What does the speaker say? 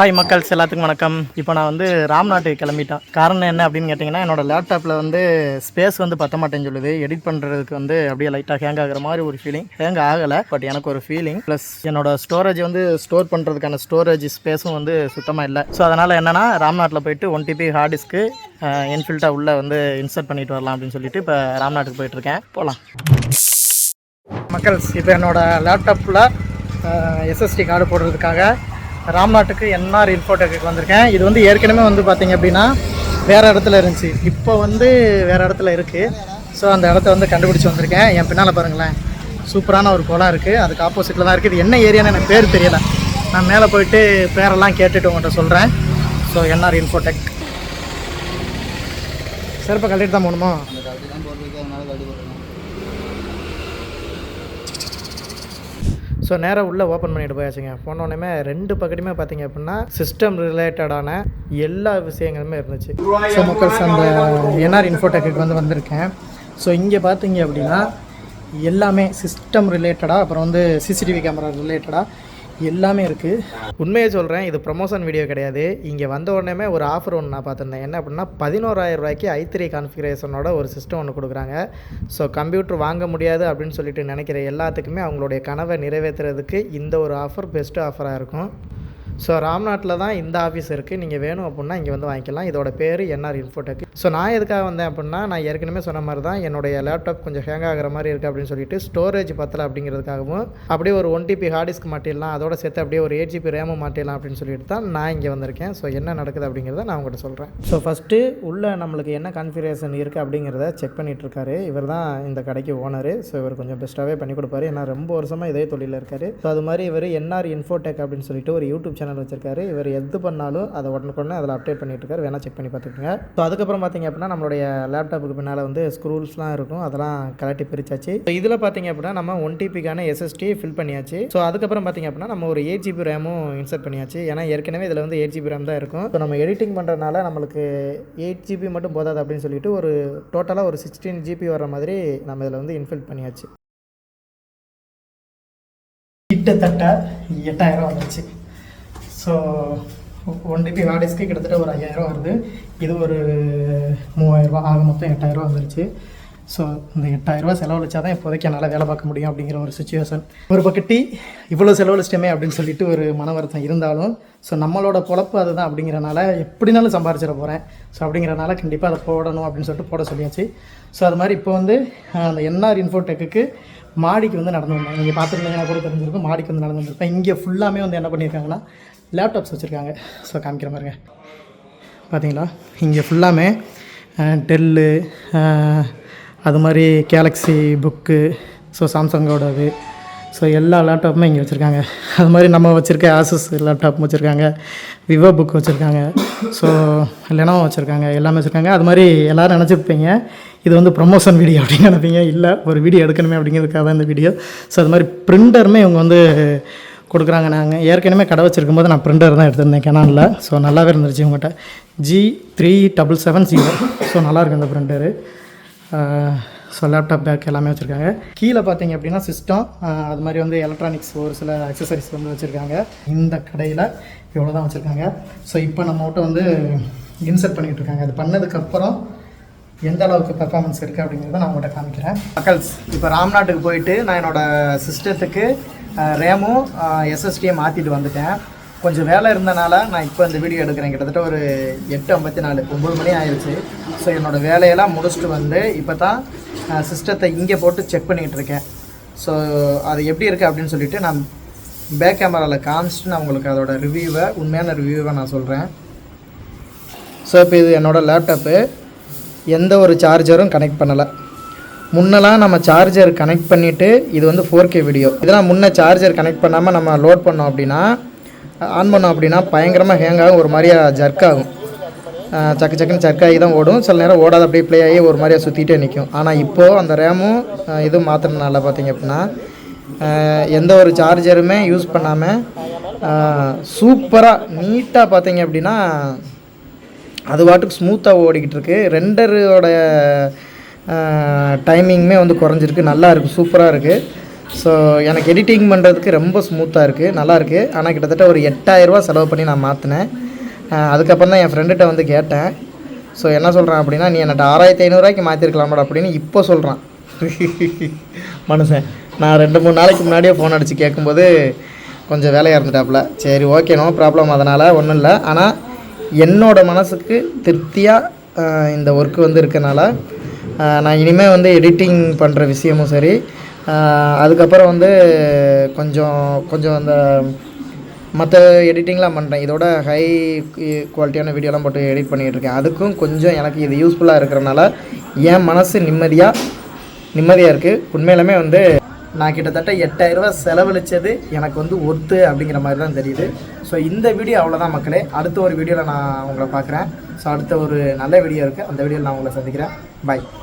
Hi மக்கள்ஸ் எல்லாத்துக்கும் வணக்கம். இப்போ நான் வந்து ராம்நாட்டுக்கு கிளம்பிட்டேன். காரணம் என்ன அப்படின்னு கேட்டிங்கன்னா என்னோட லேப்டாப்பில் வந்து ஸ்பேஸ் வந்து பத்த மாட்டேன்னு சொல்லுது. எடிட் பண்ணுறதுக்கு வந்து அப்படியே லைட்டாக ஹேங் ஆகிற மாதிரி ஒரு ஃபீலிங் ஹேங் ஆகலை பட் எனக்கு ஒரு ஃபீலிங் ப்ளஸ் என்னோட ஸ்டோரேஜ் வந்து ஸ்டோர் பண்ணுறதுக்கான ஸ்டோரேஜ் ஸ்பேஸும் வந்து சுத்தமாக இல்லை. ஸோ அதனால் என்னென்னா ராம்நாட்டில் போயிட்டு ஒன் டிபி ஹார்ட் டிஸ்க்கு என்ஃபீல்டாக உள்ளே வந்து இன்சர்ட் பண்ணிட்டு வரலாம் அப்படின்னு சொல்லிட்டு இப்போ ராம்நாட்டுக்கு போயிட்டுருக்கேன் போகலாம் மக்கள்ஸ் இப்போ என்னோட லேப்டாப்பில் எஸ்எஸ்டி கார்டு போடுறதுக்காக ராம்நாட்டுக்கு என்ஆர் இன்ஃபோடெக்கு வந்திருக்கேன். இது வந்து ஏற்கனவே வந்து பார்த்தீங்க அப்படின்னா வேறு இடத்துல இருந்துச்சு. இப்போ வந்து வேறு இடத்துல இருக்குது ஸோ அந்த இடத்த வந்து கண்டுபிடிச்சி வந்திருக்கேன். என் பின்னால் பாருங்களேன். சூப்பரான ஒரு குளம் இருக்குது அதுக்கு ஆப்போசிட்டில் தான் இருக்குது இது என்ன ஏரியான்னு எனக்கு பேர் தெரியலை. நான் மேலே போயிட்டு பேரெல்லாம் கேட்டுட்டு உங்கள்கிட்ட சொல்கிறேன் ஸோ என்ஆர் இன்ஃபோடெக். செருப்பை கழட்டிட்டு தான் போகணுமோ? ஸோ நேராக உள்ளே ஓப்பன் பண்ணிட்டு போயாச்சுங்க. போனோடனே ரெண்டு பக்கத்துமே பார்த்தீங்க அப்படின்னா சிஸ்டம் ரிலேட்டடான எல்லா விஷயங்களுமே இருந்துச்சு. ஸோ மக்கள்ஸ் அந்த என்ஆர் இன்ஃபோடெக்கு வந்து வந்திருக்கேன். ஸோ இங்கே பார்த்தீங்க அப்படின்னா எல்லாமே சிஸ்டம் ரிலேட்டடாக அப்புறம் வந்து சிசிடிவி கேமரா ரிலேட்டடாக எல்லாமே இருக்குது உண்மையை சொல்கிறேன் இது ப்ரமோஷன் வீடியோ கிடையாது. இங்கே வந்த உடனே ஒரு ஆஃபர் ஒன்று நான் பார்த்துருந்தேன். என்ன அப்படின்னா பதினோராயிரம் ரூபாய்க்கு ஐ த்ரீ கான்ஃபிகரேஷனோட ஒரு சிஸ்டம் ஒன்று கொடுக்குறாங்க. ஸோ கம்ப்யூட்டர் வாங்க முடியாது அப்படின்னு சொல்லிட்டு நினைக்கிற எல்லாத்துக்குமே அவங்களுடைய கனவை நிறைவேற்றுறதுக்கு இந்த ஒரு ஆஃபர் பெஸ்ட்டு ஆஃபராக இருக்கும். ஸோ ராம்நாட்டில் தான் இந்த ஆஃபீஸ் இருக்குது நீங்கள் வேணும் அப்படின்னா இங்கே வந்து வாங்கிக்கலாம். இதோட பேர் என்ஆர் இன்ஃபோடெக் ஸோ நான் எதுக்காக வந்தேன் அப்படின்னா நான் ஏற்கனவே சொன்ன மாதிரி தான் என்னுடைய லேப்டாப் கொஞ்சம் ஹேங் ஆகிற மாதிரி இருக்குது அப்படின்னு சொல்லிட்டு ஸ்டோரேஜ் பத்தலை அப்படிங்கிறதுக்காகவும் அப்படியே ஒரு ஒன் டிபி ஹார்ட் டிஸ்க் மாட்டிடலாம் அதோட சேர்த்து அப்படியே ஒரு எயிட் ஜிபி ரேமும் மாட்டிடலாம் அப்படின்னு சொல்லிட்டு தான் நான் இங்கே வந்திருக்கேன். ஸோ என்ன நடக்குது அப்படிங்கிறத நான் உங்கள்கிட்ட சொல்கிறேன் ஸோ ஃபஸ்ட்டு உள்ளே நம்மளுக்கு என்ன கான்ஃபிகரேஷன் இருக்குது அப்படிங்கிறத செக் பண்ணிகிட்டு இருக்காரு. இவர் தான் இந்த கடைக்கு ஓனர் ஸோ இவர் கொஞ்சம் பெஸ்ட்டாகவே பண்ணி கொடுப்பாரு. ஏன்னா ரொம்ப வருஷமாக இதே தொழிலில் இருக்காரு. ஸோ அது மாதிரி இவர் என்ஆர் இன்ஃபோடெக் அப்படின்னு சொல்லிட்டு ஒரு யூடியூப் சேனல் வச்சிருக்காரு. இவர் எது பண்ணாலும் அதை உடனுக்குடனே அதில் அப்டேட் பண்ணிட்டு இருக்காரு. வேணால் செக் பண்ணி பார்த்துக்கோங்க. ஸோ அதுக்கப்புறம் பார்த்தீங்க அப்படின்னா நம்மளுடைய லேப்டாப்புக்கு பின்னால் வந்து ஸ்க்ரூல்ஸ்லாம் இருக்கும். அதெல்லாம் கலட்டி பிரிச்சாச்சு. ஸோ இதில் பார்த்தீங்க அப்படின்னா நம்ம ஒன் டிபிக்கான எஸ்எஸ்டி ஃபில் பண்ணியாச்சு. ஸோ அதுக்கப்புறம் பார்த்தீங்க அப்படின்னா நம்ம ஒரு எயிட் ஜிபி ரேமும் இன்சர்ட் பண்ணியாச்சு. ஏன்னா ஏற்கனவே இதில் வந்து எயிட் ஜிபி ரேம் தான் இருக்கும். ஸோ நம்ம எடிட்டிங் பண்ணுறதுனால நம்மளுக்கு எயிட் ஜிபி மட்டும் போதாது அப்படின்னு சொல்லிட்டு ஒரு டோட்டலாக ஒரு சிக்ஸ்டீன் ஜிபி வர மாதிரி நம்ம இதில் வந்து இன்ஃபில் பண்ணியாச்சு. கிட்டத்தட்ட எட்டாயிரம் வந்துச்சு. So one TB hard disc கிட்டத்தட்ட ஒரு ஐயாயிரம் வருது. இது ஒரு மூவாயிரரூபா ஆக மொத்தம் எட்டாயிரரூபா வந்துருச்சு. ஸோ இந்த எட்டாயிரரூபா செலவழிச்சா தான் இப்போதைக்கு என்னால் வேலை பார்க்க முடியும் அப்படிங்கிற ஒரு சுச்சுவேஷன் ஒரு பக்கட்டி இவ்வளோ செலவழிச்சிட்டோமே அப்படின்னு சொல்லிட்டு ஒரு மன வருத்தம் இருந்தாலும் ஸோ நம்மளோட பொழப்பு அதுதான் அப்படிங்கிறனால எப்படினாலும் சம்பாரிச்சிட போகிறேன் ஸோ அப்படிங்கிறனால கண்டிப்பாக அதை போடணும் அப்படின்னு சொல்லிட்டு போட சொல்லியாச்சு. ஸோ அது மாதிரி இப்போ வந்து அந்த என்ஆர் இன்ஃபோடெக்கு மாடிக்கு வந்து நடந்து வந்தேன் நீங்கள் பார்த்துருந்தீங்கன்னா கூட தெரிஞ்சிருக்கும். மாடிக்கு வந்து நடந்து வந்திருப்பேன். இங்கே ஃபுல்லாமே வந்து என்ன பண்ணியிருக்காங்கன்னா லேப்டாப்ஸ் வச்சுருக்காங்க. ஸோ காமிக்கிற மாதிரிங்க பார்த்தீங்களா இங்கே ஃபுல்லாமே டெல்லு அது மாதிரி கேலக்ஸி புக்கு ஸோ சாம்சங்கோடது ஸோ எல்லா லேப்டாப்புமே இங்கே வச்சுருக்காங்க. அது மாதிரி நம்ம வச்சுருக்க ஆசஸ் லேப்டாப் வச்சுருக்காங்க. விவோ புக் வச்சுருக்காங்க. ஸோ லெனோவோ வச்சுருக்காங்க. எல்லாமே வச்சுருக்காங்க. அது மாதிரி எல்லோரும் நினச்சிருப்பீங்க இது வந்து ப்ரொமோஷன் வீடியோ அப்படின்னு நினைப்பீங்க. இல்லை ஒரு வீடியோ எடுக்கணுமே அப்படிங்கிறதுக்காக தான் இந்த வீடியோ ஸோ அது மாதிரி ப்ரிண்டருமே இவங்க வந்து கொடுக்குறாங்க. நாங்கள் ஏற்கனவே கடை வச்சிருக்கும் போது நான் பிரிண்டர் தான் எடுத்திருந்தேன் கெனானில் ஸோ நல்லாவே இருந்துருச்சு உங்கள்கிட்ட G three double seven zero so நல்லாயிருக்கு அந்த பிரிண்டரு ஸோ லேப்டாப் பேக் எல்லாமே வச்சுருக்காங்க. கீழே பார்த்தீங்க அப்படின்னா சிஸ்டம் அது மாதிரி வந்து எலக்ட்ரானிக்ஸ் ஒரு சில அக்சசரிஸ் வந்து வச்சுருக்காங்க. இந்த கடையில் இவ்வளோ தான் வச்சுருக்காங்க. ஸோ இப்போ நம்மகிட்ட வந்து இன்சர்ட் பண்ணிகிட்டு இருக்காங்க. அது பண்ணதுக்கப்புறம் எந்த அளவுக்கு பெர்ஃபார்மன்ஸ் இருக்குது அப்படிங்கிறத நான் உங்கள்கிட்ட காமிக்கிறேன். மக்கள்ஸ் இப்போ ராம்நாட்டுக்கு போயிட்டு நான் என்னோடய சிஸ்டத்துக்கு ரேமும் எஸ்எஸ்டியை மாற்றிட்டு வந்துட்டேன். கொஞ்சம் வேலை இருந்தனால நான் இப்போ இந்த வீடியோ எடுக்கிறேன். கிட்டத்தட்ட ஒரு எட்டு ஐம்பத்தி நாலு ஒம்பது மணி ஆயிடுச்சு. ஸோ என்னோடய வேலையெல்லாம் முடிச்சுட்டு வந்து இப்போ தான் சிஸ்டத்தை இங்கே போட்டு செக் பண்ணிகிட்டு இருக்கேன். ஸோ அது எப்படி இருக்குது அப்படின்னு சொல்லிட்டு நான் பேக் கேமராவில் காமிச்சிட்டு நான் உங்களுக்கு அதோட ரிவ்யூவை உண்மையான ரிவ்யூவை நான் சொல்கிறேன் ஸோ இப்போ இது என்னோடய லேப்டாப்பு எந்த ஒரு சார்ஜரும் கனெக்ட் பண்ணலை. முன்னெல்லாம் நம்ம சார்ஜர் கனெக்ட் பண்ணிவிட்டு இது வந்து ஃபோர் கே வீடியோ இதெல்லாம் முன்னே சார்ஜர் கனெக்ட் பண்ணாமல் நம்ம லோட் பண்ணோம் அப்படின்னா ஆன் பண்ணோம் அப்படின்னா பயங்கரமாக ஹேங் ஆகும் ஒரு மாதிரியா ஜர்க் ஆகும். சக்கு சக்குன்னு ஜர்க் ஆகி தான் ஓடும். சில நேரம் ஓடாத அப்படியே ப்ளே ஆகி ஒரு மாதிரியாக சுற்றிட்டே நிற்கும் ஆனால் இப்போது அந்த ரேமும் இதுவும் மாற்றினால பார்த்தீங்க அப்படின்னா எந்த ஒரு சார்ஜருமே யூஸ் பண்ணாமல் சூப்பராக நீட்டாக பார்த்தீங்க அப்படின்னா அது பாட்டுக்கு ஸ்மூத்தாக ஓடிக்கிட்டு இருக்கு. ரெண்டரோட டைமிங்குமே வந்து குறைஞ்சிருக்கு. நல்லா இருக்குது சூப்பராக இருக்குது ஸோ எனக்கு எடிட்டிங் பண்ணுறதுக்கு ரொம்ப ஸ்மூத்தாக இருக்குது நல்லாயிருக்கு ஆனால் கிட்டத்தட்ட ஒரு எட்டாயிரரூவா செலவு பண்ணி நான் மாற்றினேன் அதுக்கப்புறம் தான் என் ஃப்ரெண்டுகிட்ட வந்து கேட்டேன். ஸோ என்ன சொல்கிறான் அப்படின்னா நீ என்னட்ட ஆறாயிரத்தி ஐநூறுரூவாய்க்கு மாற்றிருக்கலாமாடா அப்படின்னு இப்போ சொல்கிறான் மனுஷன் நான் ரெண்டு மூணு நாளைக்கு முன்னாடியே ஃபோன் அடித்து கேட்கும்போது கொஞ்சம் வேலையாக இருந்துட்டாப்புல. சரி ஓகே நோ ப்ராப்ளம் அதனால் ஒன்றும் இல்லை. ஆனால் என்னோட மனசுக்கு திருப்தியாக இந்த ஒர்க்கு வந்து இருக்கனால நான் இனிமேல் வந்து எடிட்டிங் பண்ணுற விஷயமும் சரி. அதுக்கப்புறம் வந்து கொஞ்சம் கொஞ்சம் அந்த மற்ற எடிட்டிங்லாம் பண்ணுறேன் இதோட ஹை குவாலிட்டியான வீடியோலாம் போட்டு எடிட் பண்ணிகிட்டு இருக்கேன். அதுக்கும் கொஞ்சம் எனக்கு இது யூஸ்ஃபுல்லாக இருக்கிறனால என் மனசு நிம்மதியாக நிம்மதியாக இருக்குது உண்மையிலுமே வந்து நான் கிட்டத்தட்ட எட்டாயிரரூபா செலவழித்தது எனக்கு வந்து ஒர்த்து அப்படிங்கிற மாதிரி தான் தெரியுது. ஸோ இந்த வீடியோ அவ்வளோதான் மக்களே. அடுத்த ஒரு வீடியோவில் நான் உங்களை பார்க்குறேன். ஸோ அடுத்த ஒரு நல்ல வீடியோ இருக்குது அந்த வீடியோவில் நான் உங்களை சந்திக்கிறேன். பாய்